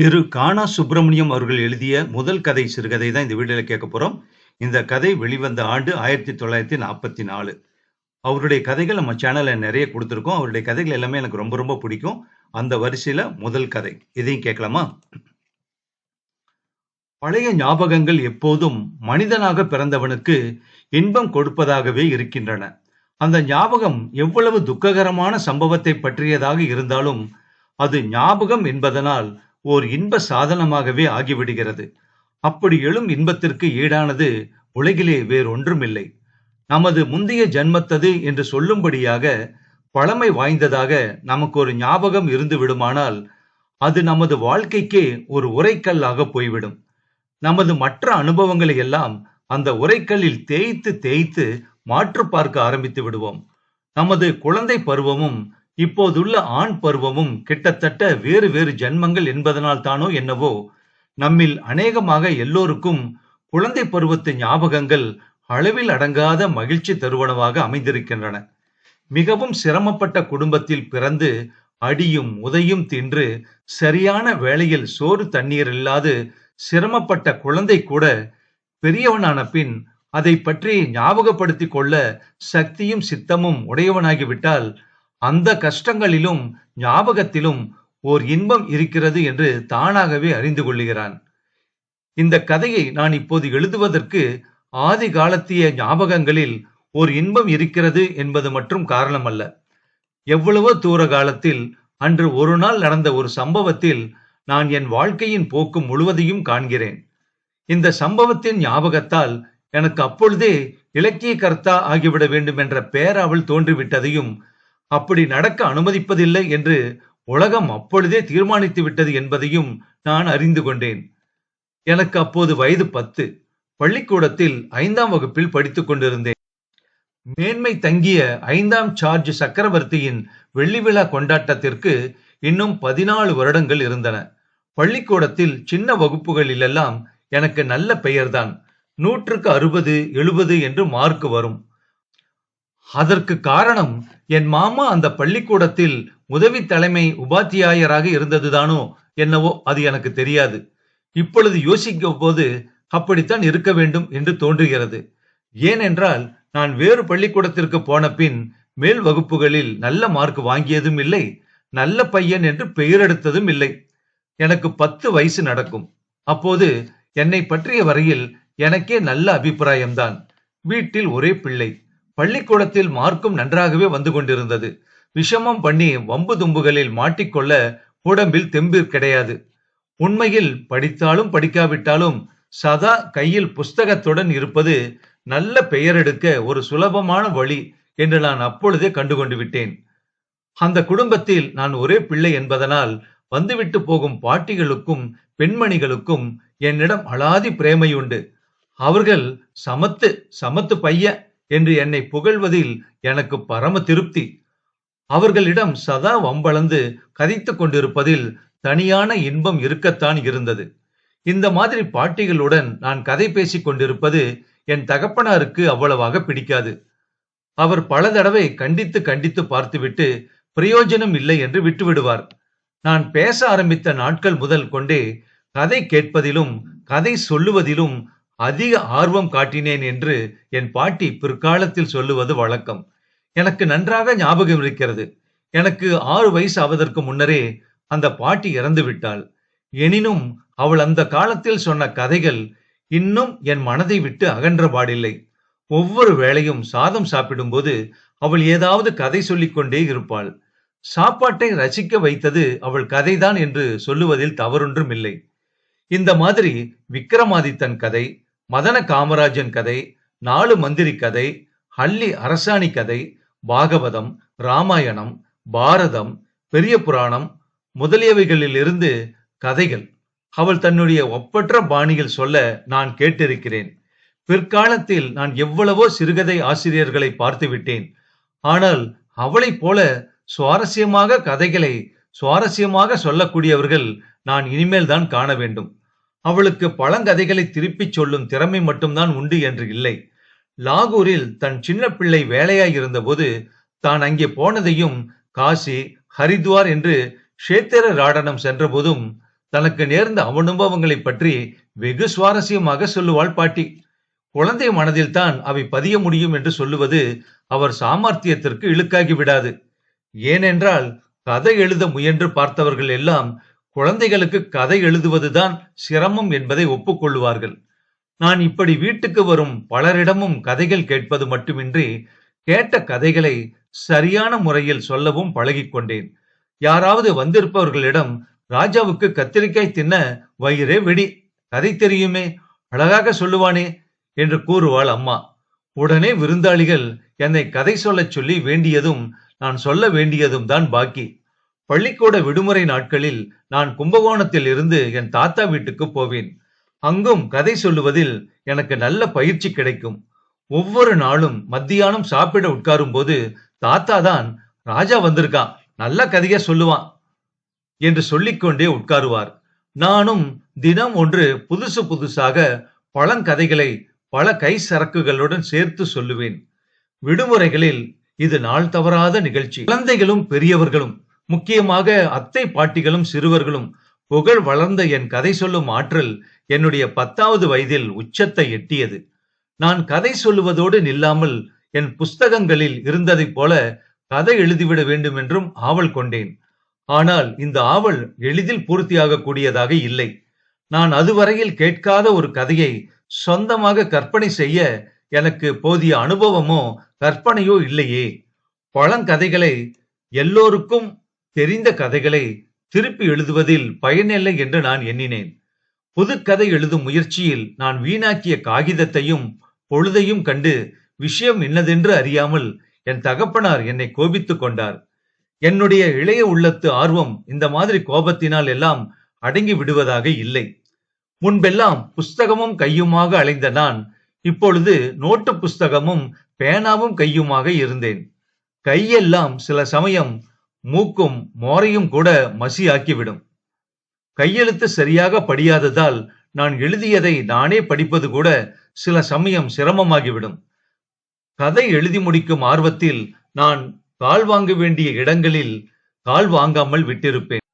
திரு கானா சுப்பிரமணியம் அவர்கள் எழுதிய முதல் கதை சிறுகதை தான் இந்த வீடியோல கேட்க போறோம். இந்த கதை வெளிவந்த ஆண்டு 1944. அவருடைய கதைகள் நம்ம சேனல்ல நிறைய குடுத்திருக்கோம். அவருடைய கதைகள் எல்லாமே எனக்கு ரொம்ப ரொம்ப பிடிக்கும். அந்த வரிசையில முதல் கதை. இதையும் கேட்கலாமா? பழைய ஞாபகங்கள் எப்போதும் மனிதனாக பிறந்தவனுக்கு இன்பம் கொடுப்பதாகவே இருக்கின்றன. அந்த ஞாபகம் எவ்வளவு துக்ககரமான சம்பவத்தை பற்றியதாக இருந்தாலும், அது ஞாபகம் என்பதனால் ஓர் இன்ப சாதனமாகவே ஆகிவிடுகிறது. அப்படி எழும் இன்பத்திற்கு ஈடானது உலகிலே வேறொன்றுமில்லை. நமது முந்தைய ஜன்மத்தது என்று சொல்லும்படியாக பழமை வாய்ந்ததாக நமக்கு ஒரு ஞாபகம் இருந்து விடுமானால், அது நமது வாழ்க்கைக்கே ஒரு உரைக்கல்லாக போய்விடும். நமது மற்ற அனுபவங்களை எல்லாம் அந்த உரைக்கல்லில் தேய்த்து தேய்த்து மாற்று பார்க்க ஆரம்பித்து விடுவோம். நமது குழந்தை பருவமும், இப்போதுள்ள ஆண் பருவமும் கிட்டத்தட்ட வேறு வேறு ஜன்மங்கள் என்பதனால் தானோ என்னவோ, நம்மில் அநேகமாக எல்லோருக்கும் குழந்தை பருவத்து ஞாபகங்கள் அளவில் அடங்காத மகிழ்ச்சி தருவனவாக அமைந்திருக்கின்றன. மிகவும் சிரமப்பட்ட குடும்பத்தில் பிறந்து, அடியும் உதையும் தின்று, சரியான வேளையில் சோறு தண்ணீர் இல்லாது சிரமப்பட்ட குழந்தை கூட பெரியவனான பின் அதை பற்றி ஞாபகப்படுத்திக் கொள்ள சக்தியும் சித்தமும் உடையவனாகிவிட்டால், அந்த கஷ்டங்களிலும் ஞாபகத்திலும் ஓர் இன்பம் இருக்கிறது என்று தானாகவே அறிந்து கொள்ளுகிறான். இந்த கதையை நான் இப்போது எழுதுவதற்கு ஆதி காலத்திய ஞாபகங்களில் ஓர் இன்பம் இருக்கிறது என்பது மட்டும் காரணமல்ல. எவ்வளவோ தூர காலத்தில் அன்று ஒரு நாள் நடந்த ஒரு சம்பவத்தில் நான் என் வாழ்க்கையின் போக்கு முழுவதையும் காண்கிறேன். இந்த சம்பவத்தின் ஞாபகத்தால் எனக்கு அப்பொழுதே இலக்கிய கர்த்தா ஆகிவிட வேண்டும் என்ற பேராவல் தோன்றிவிட்டதையும், அப்படி நடக்க அனுமதிப்பதில்லை என்று உலகம் அப்பொழுதே தீர்மானித்து விட்டது என்பதையும் நான் அறிந்து கொண்டேன். எனக்கு அப்போது வயது பத்து. பள்ளிக்கூடத்தில் ஐந்தாம் வகுப்பில் படித்துக் கொண்டிருந்தேன். மேன்மை தங்கிய ஐந்தாம் சார்ஜ் சக்கரவர்த்தியின் வெள்ளி விழா கொண்டாட்டத்திற்கு இன்னும் பதினாலு வருடங்கள் இருந்தன. பள்ளிக்கூடத்தில் சின்ன வகுப்புகளிலெல்லாம் எனக்கு நல்ல பெயர்தான். நூற்றுக்கு அறுபது, எழுபது என்று மார்க் வரும். அதற்கு காரணம் என் மாமா அந்த பள்ளிக்கூடத்தில் உதவி தலைமை உபாத்தியாயராக இருந்ததுதானோ என்னவோ அது எனக்கு தெரியாது. இப்பொழுது யோசிக்கும்போது அப்படித்தான் இருக்க வேண்டும் என்று தோன்றுகிறது. ஏனென்றால் நான் வேறு பள்ளிக்கூடத்திற்கு போன பின் மேல் வகுப்புகளில் நல்ல மார்க் வாங்கியதும் இல்லை, நல்ல பையன் என்று பெயரெடுத்ததும் இல்லை. எனக்கு பத்து வயசு நடக்கும். அப்போது என்னை பற்றிய வரையில் எனக்கே நல்ல அபிப்பிராயம்தான். வீட்டில் ஒரே பிள்ளை. பள்ளிக்கூடத்தில் மார்க்கும் நன்றாகவே வந்து கொண்டிருந்தது. விஷமம் பண்ணி வம்பு தும்புகளில் மாட்டிக்கொள்ள உடம்பில் தெம்பு கிடையாது. உண்மையில் படித்தாலும் படிக்காவிட்டாலும் சதா கையில் புஸ்தகத்துடன் இருப்பது நல்ல பெயரெடுக்க ஒரு சுலபமான வழி என்று நான் அப்பொழுதே கண்டுகொண்டு விட்டேன். அந்த குடும்பத்தில் நான் ஒரே பிள்ளை என்பதனால் வந்துவிட்டு போகும் பாட்டிகளுக்கும் பெண்மணிகளுக்கும் என்னிடம் அலாதி பிரேமையுண்டு. அவர்கள் சமத்து சமத்து பையன் என்று என்னை புகழ்வதில் எனக்கு பரம திருப்தி. அவர்களிடம் சதா வம்பளந்து கதைத்து கொண்டிருப்பதில் தனியான இன்பம் இருக்கத்தான் இருந்தது. இந்த மாதிரி பாட்டிகளுடன் நான் கதை பேசிக் கொண்டிருப்பது என் தகப்பனாருக்கு அவ்வளவாக பிடிக்காது. அவர் பல தடவை கண்டித்து கண்டித்து பார்த்துவிட்டு பிரயோஜனம் இல்லை என்று விட்டுவிடுவார். நான் பேச ஆரம்பித்த நாட்கள் முதல் கொண்டே கதை கேட்பதிலும் கதை சொல்லுவதிலும் அதிக ஆர்வம் காட்டினேன் என்று என் பாட்டி பிற்காலத்தில் சொல்லுவது வழக்கம். எனக்கு நன்றாக ஞாபகம் இருக்கிறது. எனக்கு ஆறு வயசு ஆவதற்கு முன்னரே அந்த பாட்டி இறந்து விட்டாள். எனினும் அவள் அந்த காலத்தில் சொன்ன கதைகள் இன்னும் என் மனதை விட்டு அகன்றபாடில்லை. ஒவ்வொரு வேளையும் சாதம் சாப்பிடும்போது அவள் ஏதாவது கதை சொல்லிக் கொண்டே இருப்பாள். சாப்பாட்டை ரசிக்க வைத்தது அவள் கதைதான் என்று சொல்லுவதில் தவறொன்றும் இல்லை. இந்த மாதிரி விக்கிரமாதித்தன் கதை, மதன காமராஜன் கதை, நாலு மந்திரி கதை, ஹள்ளி அரசாணி கதை, பாகவதம், ராமாயணம், பாரதம், பெரிய புராணம் முதலியவைகளிலிருந்து கதைகள் அவள் தன்னுடைய ஒப்பற்ற பாணியில் சொல்ல நான் கேட்டிருக்கிறேன். பிற்காலத்தில் நான் எவ்வளவோ சிறுகதை ஆசிரியர்களை பார்த்துவிட்டேன். ஆனால் அவளைப் போல சுவாரஸ்யமாக கதைகளை சுவாரஸ்யமாக சொல்லக்கூடியவர்கள் நான் இனிமேல் தான் காண வேண்டும். அவளுக்கு பழங்கதைகளை திருப்பிச் சொல்லும் திறமை மட்டும்தான் உண்டு என்று இல்லை. லாகூரில் தன் சின்ன பிள்ளை வேலையாய் இருந்தபோது தான் அங்கே போனதையும் காசி, ஹரித்வார் என்று க்ஷேத்திர ராடனம் சென்றபோதும் தனக்கு நேர்ந்த அவனுபவங்களை பற்றி வெகு சுவாரஸ்யமாக சொல்லுவாள் பாட்டி குழந்தை மனதில் தான் அவை பதிய முடியும் என்று சொல்லுவது அவர் சாமர்த்தியத்திற்கு இழுக்காகி விடாது ஏனென்றால் கதை எழுத முயன்று பார்த்தவர்கள் எல்லாம் குழந்தைகளுக்கு கதை எழுதுவதுதான் சிரமம் என்பதை ஒப்புக்கொள்ளுவார்கள். நான் இப்படி வீட்டுக்கு வரும் பலரிடமும் கதைகள் கேட்பது மட்டுமின்றி கேட்ட கதைகளை சரியான முறையில் சொல்லவும் பழகிக்கொண்டேன் யாராவது வந்திருப்பவர்களிடம் ராஜாவுக்கு கத்திரிக்காய் தின்ன வயிறே வெடி கதை தெரியுமே அழகாக சொல்லுவானே என்று கூறுவாள் அம்மா. உடனே விருந்தாளிகள் என்னை கதை சொல்லச் சொல்லி வேண்டியதும் நான் சொல்ல வேண்டியதும் தான் பாக்கி. பள்ளிக்கூட விடுமுறை நாட்களில் நான் கும்பகோணத்தில் இருந்து என் தாத்தா வீட்டுக்கு போவேன். அங்கும் கதை சொல்லுவதில் எனக்கு நல்ல பயிற்சி கிடைக்கும். ஒவ்வொரு நாளும் மத்தியானம் சாப்பிட உட்காரும் போது தாத்தா தான் ராஜா வந்திருக்கான் நல்ல கதையை சொல்லுவான் என்று சொல்லிக்கொண்டே உட்காருவார். நானும் தினம் ஒன்று புதுசு புதுசாக பழங்கதைகளை பல கை சரக்குகளுடன் சேர்த்து சொல்லுவேன். விடுமுறைகளில் இது நாள் தவறாத நிகழ்ச்சி. குழந்தைகளும் பெரியவர்களும் முக்கியமாக அத்தை பாட்டிகளும் சிறுவர்களும் புகழ் வளர்ந்த என் கதை சொல்லும் ஆற்றல் என்னுடைய பத்தாவது வயதில் உச்சத்தை எட்டியது. நான் கதை சொல்லுவதோடு நில்லாமல் என் புஸ்தகங்களில் இருந்ததைப் போல கதை எழுதிவிட வேண்டும் என்றும் ஆவல் கொண்டேன். ஆனால் இந்த ஆவல் எளிதில் பூர்த்தியாக கூடியதாக இல்லை. நான் அதுவரையில் கேட்காத ஒரு கதையை சொந்தமாக கற்பனை செய்ய எனக்கு போதிய அனுபவமோ கற்பனையோ இல்லையே. பழங்கதைகளை எல்லோருக்கும் தெரிந்த கதைகளை திருப்பி எழுதுவதில் பயனில்லை என்று நான் எண்ணினேன். புதுக்கதை எழுதும் முயற்சியில் நான் வீணாக்கிய காகிதத்தையும் பொழுதையும் கண்டு விஷயம் என்னதென்று அறியாமல் என் தகப்பனார் என்னை கோபித்துக் கொண்டார். என்னுடைய இளைய உள்ளத்து ஆர்வம் இந்த மாதிரி கோபத்தினால் எல்லாம் அடங்கி விடுவதாக இல்லை. முன்பெல்லாம் புஸ்தகமும் கையுமாக அலைந்த நான் இப்பொழுது நோட்டு புஸ்தகமும் பேனாவும் கையுமாக இருந்தேன். கையெல்லாம் சில சமயம் மூக்கும் மோரையும் கூட மசியாக்கிவிடும். கையெழுத்து சரியாக படியாததால் நான் எழுதியதை நானே படிப்பது கூட சில சமயம் சிரமமாகிவிடும். கதை எழுதி முடிக்கும் ஆர்வத்தில் நான் கால் வாங்க வேண்டிய இடங்களில் கால் வாங்காமல் விட்டிருப்பேன்.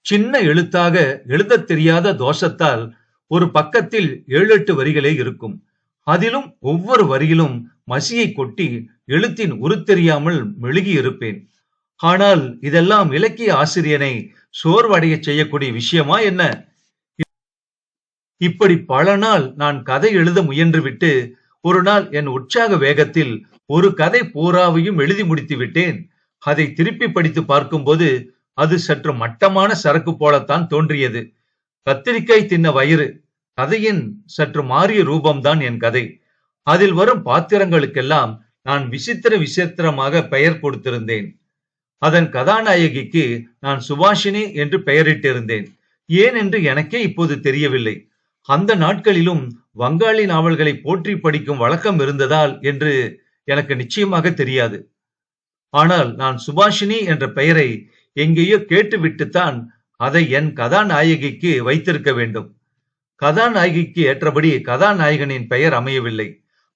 சின்ன எழுத்தாக எழுதத் தெரியாத தோஷத்தால் ஒரு பக்கத்தில் ஏழு எட்டு வரிகளே இருக்கும். அதிலும் ஒவ்வொரு வரியிலும் மசியை கொட்டி எழுத்தின் உருத்தெரியாமல் மெழுகி இருப்பேன் ஆனால் இதெல்லாம் இலக்கிய ஆசிரியனை சோர்வடைய செய்யக்கூடிய விஷயமா என்ன? இப்படி பல நாள் நான் கதை எழுத முயன்றுவிட்டு ஒரு நாள் என் உற்சாக வேகத்தில் ஒரு கதை பூராவையும் எழுதி முடித்து விட்டேன். அதை திருப்பி படித்து பார்க்கும்போது அது சற்று மட்டமான சரக்கு போலத்தான் தோன்றியது. கத்திரிக்காய் தின்ன வயிறு கதையின் சற்று மாறிய ரூபம்தான் என் கதை. அதில் வரும் பாத்திரங்களுக்கெல்லாம் நான் விசித்திர விசித்திரமாக பெயர் கொடுத்திருந்தேன். அதன் கதாநாயகிக்கு நான் சுபாஷினி என்று பெயரிட்டிருந்தேன். ஏன் என்று எனக்கே இப்போது தெரியவில்லை. அந்த நாட்களிலும் வங்காளி நாவல்களை போற்றி படிக்கும் வழக்கம் இருந்ததால் என்று எனக்கு நிச்சயமாக தெரியாது. ஆனால் நான் சுபாஷினி என்ற பெயரை எங்கேயோ கேட்டுவிட்டுத்தான் அதை என் கதாநாயகிக்கு வைத்திருக்க வேண்டும். கதாநாயகிக்கு ஏற்றபடி கதாநாயகனின் பெயர் அமையவில்லை.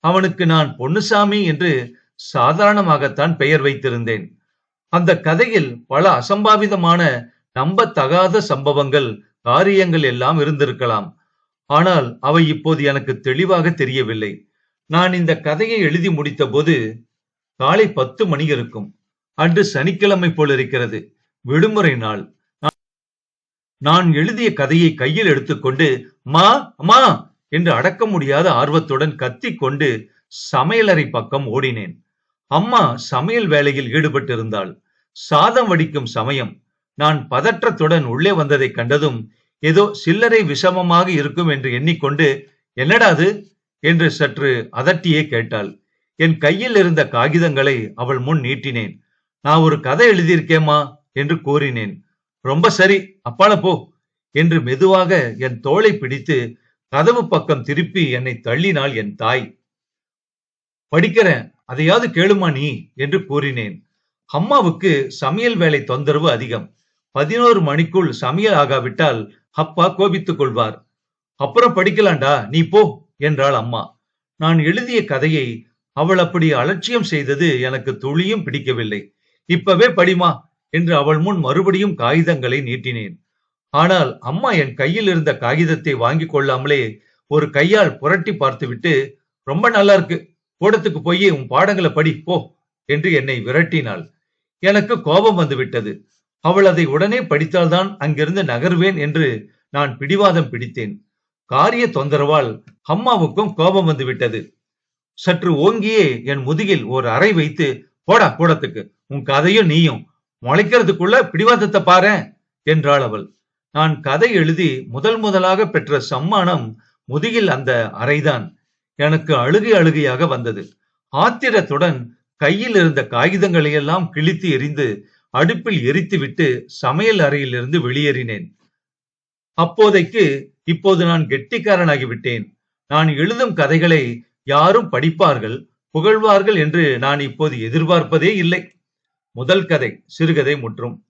அவனுக்கு நான் பொன்னுசாமி என்று சாதாரணமாகத்தான் பெயர் வைத்திருந்தேன். அந்த கதையில் பல அசம்பாவிதமான நம்பத்தகாத சம்பவங்கள் காரியங்கள் எல்லாம் இருந்திருக்கலாம். ஆனால் அவை இப்போது எனக்கு தெளிவாக தெரியவில்லை. நான் இந்த கதையை எழுதி முடித்த போது காலை பத்து மணி இருக்கும். அன்று சனிக்கிழமை போல் இருக்கிறது. விடுமுறை நாள். நான் எழுதிய கதையை கையில் எடுத்துக்கொண்டு மா அம்மா என்று அடக்க முடியாத ஆர்வத்துடன் கத்திக்கொண்டு சமையலறை பக்கம் ஓடினேன். அம்மா சமையல் வேலையில் ஈடுபட்டிருந்தாள். சாதம் வடிக்கும் சமயம். நான் பதற்றத்துடன் உள்ளே வந்ததை கண்டதும் ஏதோ சில்லறை விஷமமாக இருக்கும் என்று எண்ணிக்கொண்டு என்னடா அது? என்று சற்று அதட்டியே கேட்டாள். என் கையில் இருந்த காகிதங்களை அவள் முன் நீட்டினேன். நான் ஒரு கதை எழுதியிருக்கேம்மா என்று கூறினேன். ரொம்ப சரி அப்பால போ என்று மெதுவாக என் தோளை பிடித்து கதவு பக்கம் திருப்பி என்னை தள்ளினாள் என் தாய். படிக்கிறேன் அதையாவது கேளுமா நீ? என்று கூறினேன். அம்மாவுக்கு சமையல் வேலை தொந்தரவு அதிகம். பதினோரு மணிக்குள் சமையல் ஆகாவிட்டால் அப்பா கோபித்துக் கொள்வார். அப்புறம் படிக்கலாண்டா? நீ போ என்றாள் அம்மா. நான் எழுதிய கதையை அவள் அப்படி அலட்சியம் செய்தது எனக்கு துளியும் பிடிக்கவில்லை. இப்பவே படிமா என்று அவள் முன் மறுபடியும் காகிதங்களை நீட்டினேன். ஆனால் அம்மா என் கையில் இருந்த காகிதத்தை வாங்கிக் கொள்ளாமலே ஒரு கையால் புரட்டி பார்த்துவிட்டு ரொம்ப நல்லா இருக்கு கூடத்துக்கு போய் உன் பாடங்களை படி போ என்று என்னை விரட்டினாள். எனக்கு கோபம் வந்துவிட்டது. அவள் அதை உடனே படித்தால்தான் அங்கிருந்து நகர்வேன் என்று நான் பிடிவாதம் பிடித்தேன். காரிய தொந்தரவால் அம்மாவுக்கும் கோபம் வந்துவிட்டது. சற்று ஓங்கியே என் முதுகில் ஒரு அறை வைத்து போடா கூடத்துக்கு உன் கதையும் நீயும் முளைக்கிறதுக்குள்ள பிடிவாதத்தை பாரேன் என்றாள் அவள். நான் கதை எழுதி முதல் முதலாக பெற்ற சம்மானம் முதுகில் அந்த அறைதான். எனக்கு அழுகை அழுகையாக வந்தது. ஆத்திரத்துடன் கையில் இருந்த காகிதங்களையெல்லாம் கிழித்து எறிந்து அடுப்பில் எரித்துவிட்டு சமையல் அறையிலிருந்து வெளியேறினேன். அப்போதைக்கு இப்போது நான் கெட்டிக்காரனாகிவிட்டேன். நான் எழுதும் கதைகளை யாரும் படிப்பார்கள் புகழ்வார்கள் என்று நான் இப்போது எதிர்பார்ப்பதே இல்லை. முதல் கதை சிறுகதை முற்றும்.